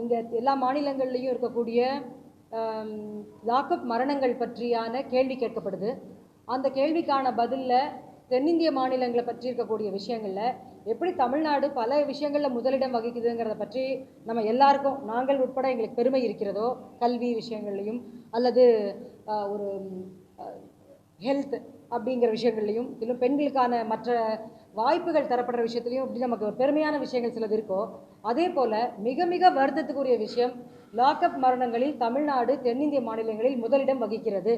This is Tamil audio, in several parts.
இங்கே எல்லா மாநிலங்கள்லேயும் இருக்கக்கூடிய லாக்அப் மரணங்கள் பற்றியான கேள்வி கேட்கப்படுது. அந்த கேள்விக்கான பதிலில் தென்னிந்திய மாநிலங்களை பற்றி இருக்கக்கூடிய விஷயங்களில் எப்படி தமிழ்நாடு பல விஷயங்களில் முதலிடம் வகிக்குதுங்கிறத பற்றி நம்ம எல்லாருக்கும் நாங்கள் உட்பட எங்களுக்கு பெருமை இருக்கிறதோ கல்வி விஷயங்கள்லையும் அல்லது ஒரு ஹெல்த் அப்படிங்கிற விஷயங்கள்லையும் இதிலும் பெண்களுக்கான மற்ற வாய்ப்புகள் தரப்படுற விஷயத்துலையும் இப்படி நமக்கு ஒரு பெருமையான விஷயங்கள் சிலது இருக்கோ அதே போல் மிக மிக வருத்தத்துக்குரிய விஷயம் லாக்அப் மரணங்களில் தமிழ்நாடு தென்னிந்திய மாநிலங்களில் முதலிடம் வகிக்கிறது.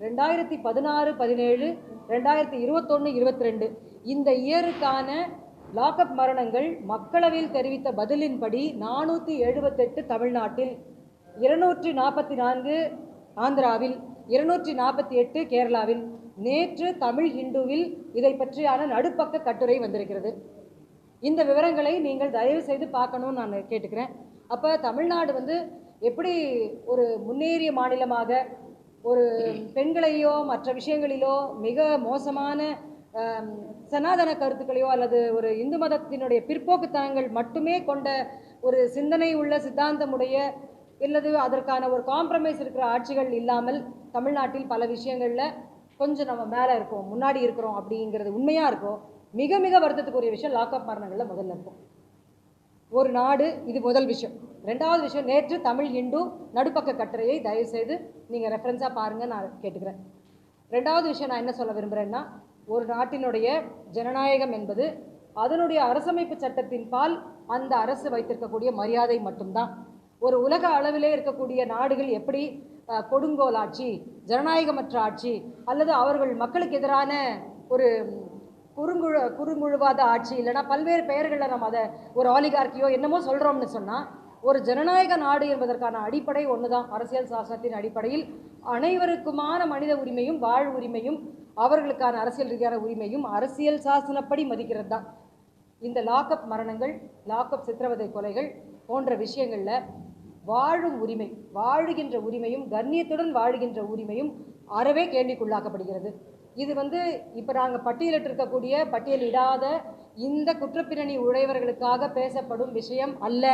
ரெண்டாயிரத்தி பதினாறு பதினேழு ரெண்டாயிரத்தி இருபத்தொன்று இருபத்தி ரெண்டு இந்த இயருக்கான லாக்அப் மரணங்கள் மக்களவையில் தெரிவித்த பதிலின்படி நானூற்றி எழுபத்தெட்டு தமிழ்நாட்டில் இருநூற்றி நாற்பத்தி நான்கு ஆந்திராவில் இருநூற்றி நாற்பத்தி எட்டு கேரளாவில் நேற்று தமிழ் ஹிந்துவில் இதை பற்றியான நடுப்பக்க கட்டுரை வந்திருக்கிறது. இந்த விவரங்களை நீங்கள் தயவு செய்து பார்க்கணும்னு நான் கேட்டுக்கிறேன். அப்போ தமிழ்நாடு வந்து எப்படி ஒரு முன்னேறிய மாநிலமாக ஒரு பெண்களையோ மற்ற விஷயங்களிலோ மிக மோசமான சனாதன கருத்துக்களையோ அல்லது ஒரு இந்து மதத்தினுடைய பிற்போக்குத்தனங்கள் மட்டுமே கொண்ட ஒரு சிந்தனை உள்ள சித்தாந்தமுடைய இல்லது அதற்கான ஒரு காம்ப்ரமைஸ் இருக்கிற ஆட்சிகள் இல்லாமல் தமிழ்நாட்டில் பல விஷயங்களில் கொஞ்சம் நம்ம மேலே இருக்கோம் முன்னாடி இருக்கிறோம் அப்படிங்கிறது உண்மையாக இருக்கும் மிக மிக வருத்தத்துக்குரிய விஷயம் லாக்அப் மரணங்களில் முதல்ல இருக்கும். ஒரு நாடு இது முதல் விஷயம். ரெண்டாவது விஷயம் நேற்று தமிழ் ஹிந்து நடுப்பக்க கட்டுரையை தயவுசெய்து நீங்கள் ரெஃபரன்ஸாக பாருங்கள் நான் கேட்டுக்கிறேன். ரெண்டாவது விஷயம் நான் என்ன சொல்ல விரும்புகிறேன்னா ஒரு நாட்டினுடைய ஜனநாயகம் என்பது அதனுடைய அரசமைப்பு சட்டத்தின் பால் அந்த அரசு வைத்திருக்கக்கூடிய மரியாதை மட்டும்தான். ஒரு உலக அளவிலே இருக்கக்கூடிய நாடுகள் எப்படி கொடுங்கோல் ஆட்சி ஜனநாயகமற்ற ஆட்சி அல்லது அவர்கள் மக்களுக்கு எதிரான ஒரு குறுங்குழு குறுங்குழுவாத ஆட்சி இல்லைன்னா பல்வேறு பெயர்களில் நம்ம அதை ஒரு ஆலிகார்க்கியோ என்னமோ சொல்கிறோம்னு சொன்னால் ஒரு ஜனநாயக நாடு என்பதற்கான அடிப்படை ஒன்று தான் அரசியல் சாசனத்தின் அடிப்படையில் அனைவருக்குமான மனித உரிமையும் வாழ் உரிமையும் அவர்களுக்கான அரசியல் ரீதியான உரிமையும் அரசியல் சாசனப்படி மதிக்கிறது தான் இந்த லாக்அப் மரணங்கள் லாக்அப் சித்திரவதை கொலைகள் போன்ற விஷயங்களில் வாழும் உரிமை வாழுகின்ற உரிமையும் கண்ணியத்துடன் வாழுகின்ற உரிமையும் அறவே கேள்விக்குள்ளாக்கப்படுகிறது. இது வந்து இப்போ நாங்கள் பட்டியலிட்டிருக்கக்கூடிய பட்டியலிடாத இந்த குற்றப்பின்னணி உடையவர்களுக்காக பேசப்படும் விஷயம் அல்ல.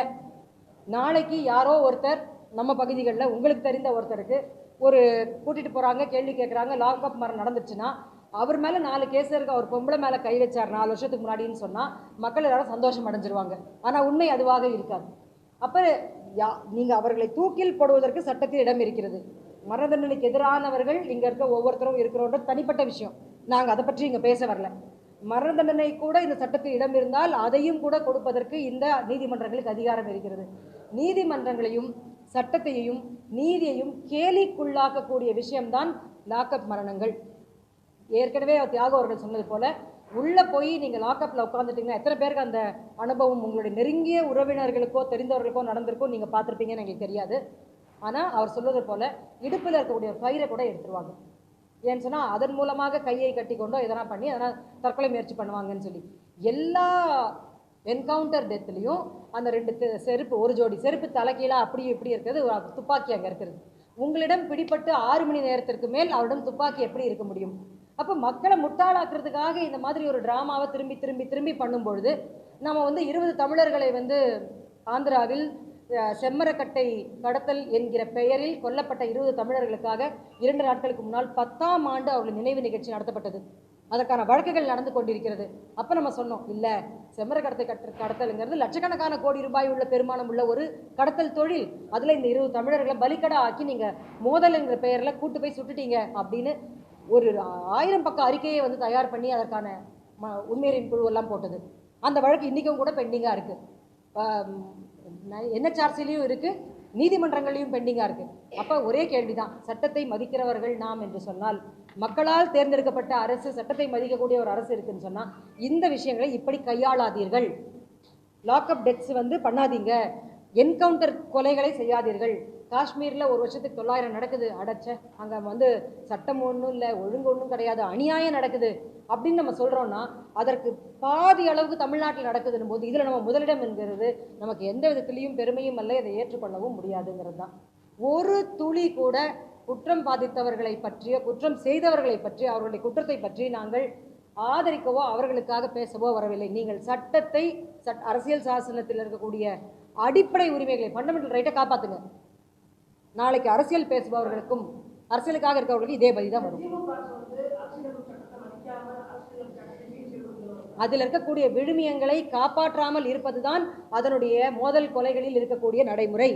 நாளைக்கு யாரோ ஒருத்தர் நம்ம பகுதிகளில் உங்களுக்கு தெரிந்த ஒருத்தருக்கு ஒரு கூட்டிகிட்டு போகிறாங்க கேள்வி கேட்குறாங்க லாக்அப் மரம் நடந்துச்சுன்னா அவர் மேலே நாலு கேஸ் இருக்கு. அவர் பொம்பளை மேலே கை வச்சார். நாலு வருஷத்துக்கு முன்னாடின்னு சொன்னால் மக்கள் எல்லாரும் சந்தோஷம் அடைஞ்சிருவாங்க. ஆனால் உண்மை அதுவாக இருக்காது. அப்போ யா நீங்கள் அவர்களை தூக்கில் போடுவதற்கு சட்டத்தில் இடம் இருக்கிறது. மரண தண்டனைக்கு எதிரானவர்கள் இங்கே இருக்க ஒவ்வொருத்தரும் இருக்கிறோன்ற தனிப்பட்ட விஷயம். நாங்கள் அதை பற்றி இங்கே பேச வரல. மரண தண்டனை கூட இந்த சட்டத்தில் இடம் இருந்தால் அதையும் கூட கொடுப்பதற்கு இந்த நீதிமன்றங்களுக்கு அதிகாரம் இருக்கிறது. நீதிமன்றங்களையும் சட்டத்தையும் நீதியையும் கேலிக்குள்ளாக்கக்கூடிய விஷயம்தான் லாக்அப் மரணங்கள். ஏற்கனவே தியாகம் அவர்கள் சொன்னது போல் உள்ளே போய் நீங்கள் லாக்அப்பில் உட்காந்துட்டிங்கன்னா எத்தனை பேருக்கு அந்த அனுபவம் உங்களுடைய நெருங்கிய உறவினர்களுக்கோ தெரிந்தவர்களுக்கோ நடந்திருக்கோ நீங்கள் பார்த்துருப்பீங்கன்னு எங்களுக்கு தெரியாது. ஆனால் அவர் சொல்வது போல் இடுப்பில் இருக்கக்கூடிய பயிரை கூட எடுத்துருவாங்க. ஏன்னு சொன்னால் அதன் மூலமாக கையை கட்டி கொண்டோ எதனா பண்ணி அதனால் தற்கொலை முயற்சி பண்ணுவாங்கன்னு சொல்லி. எல்லா என்கவுண்டர் டெத்துலேயும் அந்த ரெண்டு செருப்பு ஒரு ஜோடி செருப்பு தலைக்கீழாக அப்படி இப்படி இருக்கிறது ஒரு துப்பாக்கி அங்கே இருக்கிறது. உங்களிடம் பிடிப்பட்டு ஆறு மணி நேரத்திற்கு மேல் அவரிடம் துப்பாக்கி எப்படி இருக்க முடியும்? அப்போ மக்களை முட்டாளாக்குறதுக்காக இந்த மாதிரி ஒரு ட்ராமாவை திரும்பி திரும்பி திரும்பி பண்ணும்பொழுது நம்ம வந்து இருபது தமிழர்களை வந்து ஆந்திராவில் செம்மரக்கட்டை கடத்தல் என்கிற பெயரில் கொல்லப்பட்ட இருபது தமிழர்களுக்காக இரண்டு நாட்களுக்கு முன்னால் பத்தாம் ஆண்டு அவர்கள் நினைவு நிகழ்ச்சி நடத்தப்பட்டது. அதற்கான வழக்குகள் நடந்து கொண்டிருக்கிறது. அப்போ நம்ம சொன்னோம் இல்லை செம்மரக்கடத்தை கட்ட கடத்தலுங்கிறது லட்சக்கணக்கான கோடி ரூபாய் உள்ள பெருமானம் உள்ள ஒரு கடத்தல் தொழில். அதில் இந்த இருபது தமிழர்களை பலிக்கடா ஆக்கி நீங்கள் மோதல்ங்கிற பெயரில் கூட்டு போய் சுட்டுட்டீங்க அப்படின்னு ஒரு ஆயிரம் பக்க அறிக்கையை வந்து தயார் பண்ணி அதற்கான ம உண்மையரின் குழுவெல்லாம் போட்டது. அந்த வழக்கு இன்றைக்கும் கூட பெண்டிங்காக இருக்குது என்ஹெச்ஆர்சிலையும் இருக்குது நீதிமன்றங்களையும் பெண்டிங்காக இருக்குது அப்போ ஒரே கேள்வி தான் சட்டத்தை மதிக்கிறவர்கள் நாம் என்று சொன்னால் மக்களால் தேர்ந்தெடுக்கப்பட்ட அரசு சட்டத்தை மதிக்கக்கூடிய ஒரு அரசு இருக்குன்னு சொன்னால் இந்த விஷயங்களை இப்படி கையாளாதீர்கள். லாக்அப் டெத்ஸ் வந்து பண்ணாதீங்க. என்கவுண்டர் கொலைகளை செய்யாதீர்கள். காஷ்மீரில் ஒரு வருஷத்துக்கு தொள்ளாயிரம் நடக்குது. அடைச்ச அங்கே வந்து சட்டம் ஒன்றும் இல்லை ஒழுங்கு ஒன்றும் கிடையாது அநியாயம் நடக்குது. அப்படின்னு நம்ம சொல்கிறோன்னா அதற்கு பாதி அளவுக்கு தமிழ்நாட்டில் நடக்குதுன்னு போது இதில் நம்ம முதலிடம் என்கிறது நமக்கு எந்த விதத்திலையும் பெருமையும் அல்ல இதை ஏற்றுக்கொள்ளவும் முடியாதுங்கிறது தான். ஒரு துளி கூட குற்றம் பாதித்தவர்களை பற்றிய குற்றம் செய்தவர்களை பற்றி அவர்களுடைய குற்றத்தை பற்றி நாங்கள் ஆதரிக்கவோ அவர்களுக்காக பேசவோ வரவில்லை. நீங்கள் சட்டத்தை சட் அரசியல் சாசனத்தில் இருக்கக்கூடிய அடிப்படை உரிமைகளை ஃபண்டமெண்டல் ரைட்டை காப்பாத்துங்க. நாளைக்கு அரசியல் பேசுபவர்களுக்கும் அரசியலுக்காக இருக்கிறவர்களுக்கு இதே பதில் தான் வரும். அதில் இருக்கக்கூடிய விழுமியங்களை காப்பாற்றாமல் இருப்பதுதான் அதனுடைய மோதல் கொலைகளில் இருக்கக்கூடிய நடைமுறை.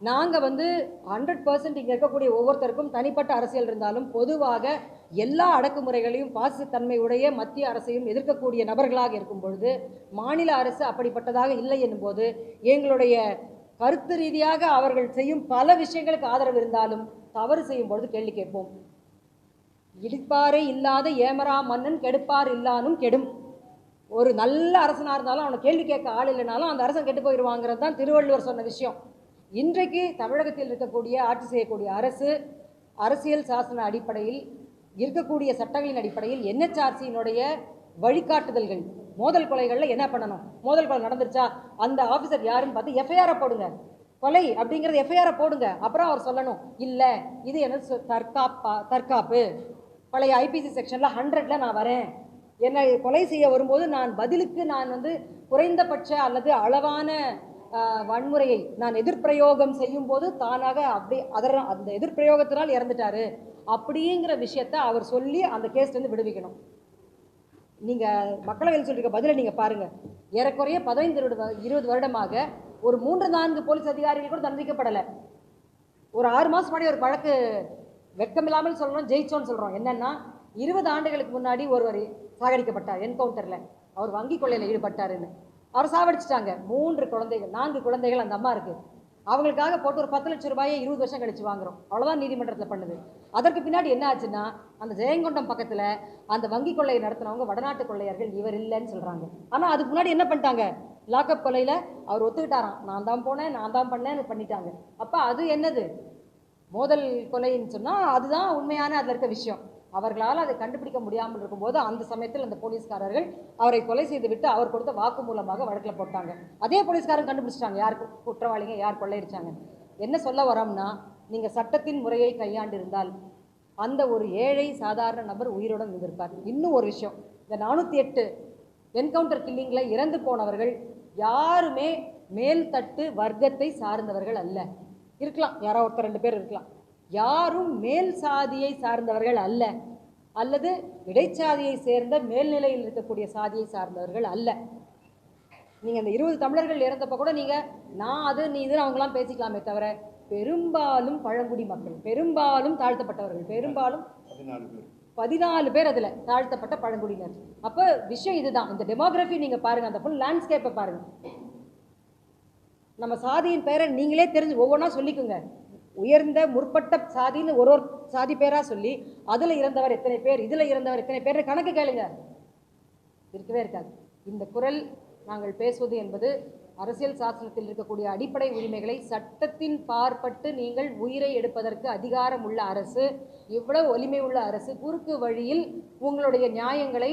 நாங்கள் வந்து ஹண்ட்ரட் பர்சன்ட் இங்கே இருக்கக்கூடிய ஒவ்வொருத்தருக்கும் தனிப்பட்ட அரசியல் இருந்தாலும் பொதுவாக எல்லா அடக்குமுறைகளையும் பாசித்தன்மையுடைய மத்திய அரசையும் எதிர்க்கக்கூடிய நபர்களாக இருக்கும் பொழுது மாநில அரசு அப்படிப்பட்டதாக இல்லை என்னும்போது எங்களுடைய கருத்து ரீதியாக அவர்கள் செய்யும் பல விஷயங்களுக்கு ஆதரவு இருந்தாலும் தவறு செய்யும் பொழுது கேள்வி கேட்போம். இடிப்பாரே இல்லாத ஏமரா மன்னன் கெடுப்பார் இல்லானும் கெடும். ஒரு நல்ல அரசனாக இருந்தாலும் அவனை கேள்வி கேட்க ஆள் இல்லைனாலும் அந்த அரசன் கெட்டு போயிடுவாங்கிறது தான் திருவள்ளுவர் சொன்ன விஷயம். இன்றைக்கு தமிழகத்தில் இருக்கக்கூடிய ஆட்சி செய்யக்கூடிய அரசு அரசியல் சாசன அடிப்படையில் இருக்கக்கூடிய சட்டங்களின் அடிப்படையில் என்ஹெச்ஆர்சியினுடைய வழிகாட்டுதல்கள் மோதல் கொலைகளில் என்ன பண்ணணும்? மோதல் கொலை நடந்துருச்சா? அந்த ஆஃபீஸர் யாருன்னு பார்த்து எஃப்ஐஆரை போடுங்க. கொலை அப்படிங்கிறது எஃப்ஐஆரை போடுங்க. அப்புறம் அவர் சொல்லணும் இல்லை இது எனது சொ- தற்காப்பா தற்காப்பு. பழைய ஐபிசி செக்ஷனில் ஹண்ட்ரட்ல நான் வரேன். என்னை கொலை செய்ய வரும்போது நான் பதிலுக்கு நான் வந்து குறைந்தபட்ச அல்லது அளவான வன்முறையை நான் எதிர்ப்பிரயோகம் செய்யும் போது தானாக அப்படி அதர் அந்த எதிர்ப்பிரயோகத்தினால் இறந்துட்டாரு அப்படிங்கிற விஷயத்த அவர் சொல்லி அந்த கேஸ்லேருந்து விடுவிக்கணும். நீங்கள் மக்களவையில் சொல்லியிருக்க பதிலை நீங்கள் பாருங்கள் ஏறக்குறைய பதினைந்து இருபது இருபது வருடமாக ஒரு மூன்று நான்கு போலீஸ் அதிகாரிகள் கூட தண்டிக்கப்படலை. ஒரு ஆறு மாதம் முன்னாடி ஒரு வழக்கு வெட்கமில்லாமல் சொல்கிறோம் ஜெயிச்சோன்னு சொல்கிறோம் என்னன்னா இருபது ஆண்டுகளுக்கு முன்னாடி ஒருவர் சாகடிக்கப்பட்டார் என்கவுண்டரில். அவர் வங்கி கொள்ளையில் ஈடுபட்டாருன்னு. அவர் சாவடிச்சிட்டாங்க. மூன்று குழந்தைகள் நான்கு குழந்தைகள் அந்த அம்மா இருக்குது அவங்களுக்காக போட்டு ஒரு பத்து லட்சம் ரூபாயை இருபது வருஷம் கழிச்சு வாங்குறோம். அவ்வளோதான் நீதிமன்றத்தில் பண்ணுது. அதற்கு பின்னாடி என்ன ஆச்சுன்னா அந்த ஜெயங்கொண்டம் பக்கத்தில் அந்த வங்கி கொள்ளையை நடத்தினவங்க வடநாட்டு கொள்ளையர்கள் இவர் இல்லைன்னு சொல்கிறாங்க ஆனால் அதுக்கு முன்னாடி என்ன பண்ணிட்டாங்க? லாக்அப் கொலையில் அவர் ஒத்துக்கிட்டாராம். நான் தான் போனேன் நான் தான் பண்ணேன்னு பண்ணிட்டாங்க. அப்போ அது என்னது? மோதல் கொலைன்னு சொன்னால் அதுதான் உண்மையான அதில் இருக்க விஷயம். அவர்களால் அதை கண்டுபிடிக்க முடியாமல் இருக்கும்போது அந்த சமயத்தில் அந்த போலீஸ்காரர்கள் அவரை கொலை செய்து விட்டு அவர் கொடுத்த வாக்கு மூலமாக வழக்கில் போட்டாங்க. அதே போலீஸ்காரன் கண்டுபிடிச்சிட்டாங்க. யார் குற்றவாளிங்க யார் கொள்ளையடிச்சாங்க என்ன சொல்ல வரோம்னா நீங்கள் சட்டத்தின் முறையை கையாண்டு இருந்தால் அந்த ஒரு ஏழை சாதாரண நபர் உயிருடன் இருந்திருப்பார். இன்னும் ஒரு விஷயம். இந்த நானூற்றி எட்டு என்கவுண்டர் கில்லிங்கில் இறந்து போனவர்கள் யாருமே மேல்தட்டு வர்க்கத்தை சார்ந்தவர்கள் அல்ல. இருக்கலாம். யாரோ ஒருத்தர் ரெண்டு பேர் இருக்கலாம். யாரும் மேல் சாதியை சார்ந்தவர்கள் அல்ல. அல்லது இடைச்சாதியை சேர்ந்த மேல்நிலையில் இருக்கக்கூடிய சாதியை சார்ந்தவர்கள் அல்ல. நீங்கள் அந்த இருபது தமிழர்கள் இறந்தப்ப கூட நீங்கள் நான் அது நீ இதுன்னு அவங்களாம் பேசிக்கலாமே தவிர பெரும்பாலும் பழங்குடி மக்கள் பெரும்பாலும் தாழ்த்தப்பட்டவர்கள் பெரும்பாலும் பதினாலு பேர். அதில் தாழ்த்தப்பட்ட பழங்குடியினர். அப்போ விஷயம் இதுதான். இந்த டெமோகிராஃபி நீங்கள் பாருங்கள் அந்த ஃபுல் லேண்ட்ஸ்கேப்பை பாருங்கள் நம்ம சாதியின் பெயரை நீங்களே தெரிஞ்சு ஒவ்வொன்றா சொல்லிக்கோங்க. உயர்ந்த முற்பட்ட சாதின்னு ஒரு ஒரு சாதி பேராக சொல்லி அதில் இறந்தவர் எத்தனை பேர் இதில் இறந்தவர் எத்தனை பேர் கணக்கு கேளுங்க. இருக்கவே இருக்காது. இந்த குரல் நாங்கள் பேசுவது என்பது அரசியல் சாசனத்தில் இருக்கக்கூடிய அடிப்படை உரிமைகளை சட்டத்தின் பார்ப்பட்டு நீங்கள் உயிரை எடுப்பதற்கு அதிகாரம் உள்ள அரசு இவ்வளவு வலிமை உள்ள அரசு குறுக்கு வழியில் உங்களுடைய நியாயங்களை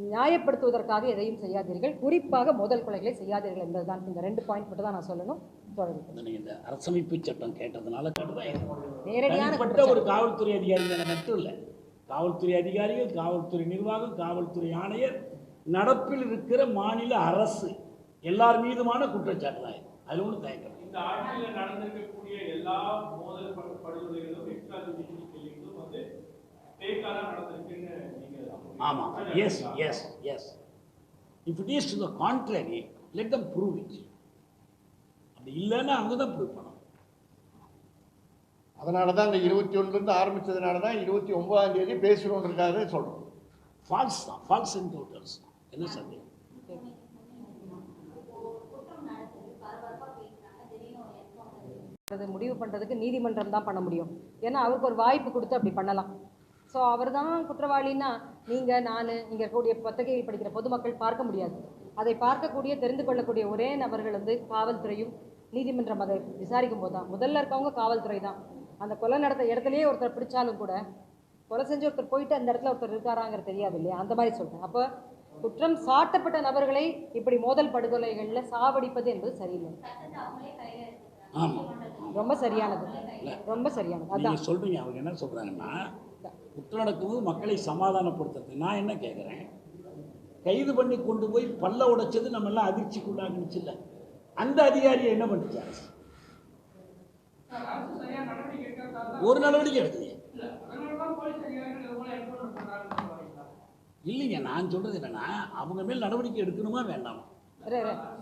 நியாயப்படுத்துவதற்காக எதையும் செய்யாதீர்கள். குறிப்பாக முதல் கொலைகளை செய்யாதீர்கள் என்பதுதான் இந்த ரெண்டு பாயிண்ட் மட்டும் தான் நான் சொல்லணும். தொடர்ந்து நீங்க இந்த அரசமைப்பு சட்டம் கேட்டதுனால கேட்டதான் நேரடியான ஒரு காவல்துறை அதிகாரி மட்டும் இல்லை. காவல்துறை அதிகாரிகள் காவல்துறை நிர்வாகம் காவல்துறை ஆணையர் நடப்பில் இருக்கிற மாநில அரசு எல்லார் மீதுமான குற்றச்சாட்டு தான் இது. அதில் ஒன்றும் தயக்கம். இந்த ஆட்சியில் நடந்திருக்கக்கூடிய எல்லா மோதல் படு- படுகொலைகளும் ஆமாம் yes yes yes if it is to the contrary let them prove it அப்படி இல்லைன்னா அங்கே தான் ப்ரூவ் பண்ணணும். அதனால தான் இந்த இருபத்தி ஒன்றுலேருந்து ஆரம்பிச்சதுனால தான் இருபத்தி ஒன்பதாம் தேதி பேசுகிறோன்றதுக்காக சொல்கிறோம் ஃபால்ஸ் தான் ஃபால்ஸ் என்கவுண்டர்ஸ் என்ன சந்தேகம்? அது முடிவு பண்ணுறதுக்கு நீதிமன்றம் தான் பண்ண முடியும். ஏன்னா அவருக்கு ஒரு வாய்ப்பு கொடுத்து அப்படி பண்ணலாம். ஸோ அவர் தான் குற்றவாளின்னா நீங்கள் நான் இங்கே இருக்கக்கூடிய பத்திரிகையில் படிக்கிற பொதுமக்கள் பார்க்க முடியாது. அதை பார்க்கக்கூடிய தெரிந்து கொள்ளக்கூடிய ஒரே நபர்கள் வந்து காவல்துறையும் நீதிமன்றம் அதை விசாரிக்கும் போது தான். முதல்ல இருக்கவங்க காவல்துறை தான். அந்த கொலை நடத்த இடத்துலையே ஒருத்தர் பிடிச்சாலும் கூட கொலை செஞ்சு ஒருத்தர் போயிட்டு அந்த இடத்துல ஒருத்தர் இருக்காராங்கிறது தெரியாது இல்லையா? அந்த மாதிரி சொல்கிறேன் அப்போ குற்றம் சாட்டப்பட்ட நபர்களை இப்படி மோதல் படுகொலைகளில் சாவடிப்பது என்பது சரியில்லை. ரொம்ப சரியானது. ரொம்ப சரியானது. அதான். நீங்கள் சொல்கிறீங்க அவங்க என்ன சொல்கிறாங்கன்னா குற்றம் நடக்கும்போது மக்களை சமாதானப்படுத்துறது. நான் என்ன கேட்குறேன் கைது பண்ணி கொண்டு போய் பல்ல உடைச்சது நம்ம எல்லாம் அதிர்ச்சிக்குள்ளாகிடுச்சு இல்லை அந்த அதிகாரியை என்ன பண்ணுச்சு ஒரு நடவடிக்கை எடுக்கலையே. இல்லைங்க நான் சொல்றது என்னன்னா அவங்க மேல் நடவடிக்கை எடுக்கணுமா வேண்டாமா?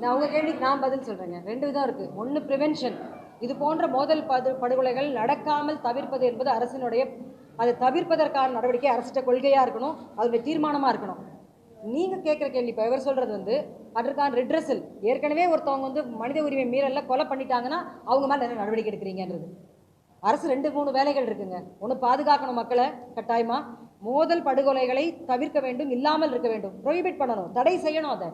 நான் உங்க கேள்விக்கு நான் பதில் சொல்றேங்க. ரெண்டு விதம் இருக்கு. ஒன்று ப்ரிவென்ஷன் இது போன்ற மோதல் படு படுகொலைகள் நடக்காமல் தவிர்ப்பது என்பது அரசினுடைய அதை தவிர்ப்பதற்கான நடவடிக்கை அரசிட்ட கொள்கையாக இருக்கணும் அதனுடைய தீர்மானமாக இருக்கணும். நீங்கள் கேட்குற கேள்வி இப்போ இவர் சொல்கிறது வந்து அதற்கான ரிட்ரஸல் ஏற்கனவே ஒருத்தவங்க வந்து மனித உரிமை மீறலில் கொலை பண்ணிட்டாங்கன்னா அவங்க மேலே என்ன நடவடிக்கை எடுக்கிறீங்கன்றது? அரசு ரெண்டு மூணு வேலைகள் இருக்குங்க. ஒன்று பாதுகாக்கணும் மக்களை கட்டாயமாக மோதல் படுகொலைகளை தவிர்க்க வேண்டும் இல்லாமல் இருக்க வேண்டும். ப்ரொஹிபிட் பண்ணணும் தடை செய்யணும் அதை.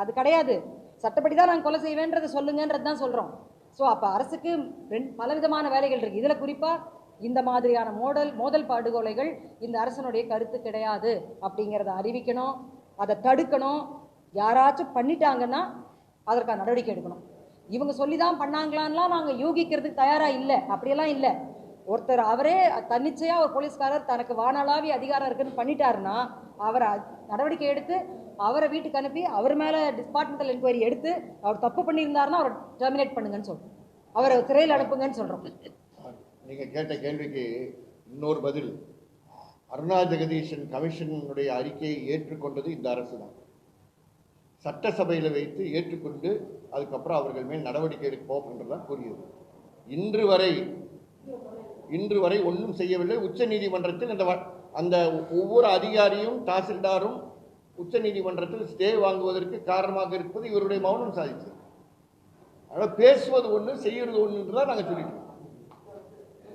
அது கிடையாது. சட்டப்படி தான் நாங்கள் கொலை செய்வேன்றதை சொல்லுங்கன்றது தான் சொல்கிறோம் ஸோ அப்போ அரசுக்கு ரெண்டு பலவிதமான வேலைகள் இருக்குது இதில் குறிப்பாக இந்த மாதிரியான மோதல் மோதல் படுகொலைகள் இந்த அரசனுடைய கருத்து கிடையாது அப்படிங்கிறத அறிவிக்கணும் அதை தடுக்கணும். யாராச்சும் பண்ணிட்டாங்கன்னா அதற்கான நடவடிக்கை எடுக்கணும். இவங்க சொல்லி தான் பண்ணாங்களான்லாம் நாங்கள் யூகிக்கிறதுக்கு தயாராக இல்லை. அப்படியெல்லாம் இல்லை. ஒருத்தர் அவரே தன்னிச்சையாக ஒரு போலீஸ்காரர் தனக்கு வானளாவிய அதிகாரம் இருக்குன்னு பண்ணிட்டாருன்னா அவரை நடவடிக்கை எடுத்து அவரை வீட்டுக்கு அனுப்பி அவர் மேலே டிபார்ட்மெண்டல் என்கொயரி எடுத்து அவர் தப்பு பண்ணியிருந்தாருன்னா அவரை டெர்மினேட் பண்ணுங்கன்னு சொல்கிறோம் அவரை சிறையில் அனுப்புங்கன்னு சொல்கிறோம் நீங்கள் கேட்ட கேள்விக்கு இன்னொரு பதில். அருணா ஜெகதீஷன் கமிஷனுடைய அறிக்கையை ஏற்றுக்கொண்டது இந்த அரசு தான் சட்டசபையில் வைத்து ஏற்றுக்கொண்டு அதுக்கப்புறம் அவர்கள் மேல் நடவடிக்கை எடுப்போம் என்றுதான் கூறியது. இன்று வரை இன்று வரை ஒன்றும் செய்யவில்லை. உச்ச நீதிமன்றத்தில் அந்த வ- அந்த ஒவ்வொரு அதிகாரியும் தாசில்தாரும் உச்ச நீதிமன்றத்தில் ஸ்டே வாங்குவதற்கு காரணமாக இருப்பது இவருடைய மௌனம் சாதித்தது. அதனால் பேசுவது ஒன்று செய்கிறது ஒன்று தான் நாங்கள் சொல்லிட்டோம்.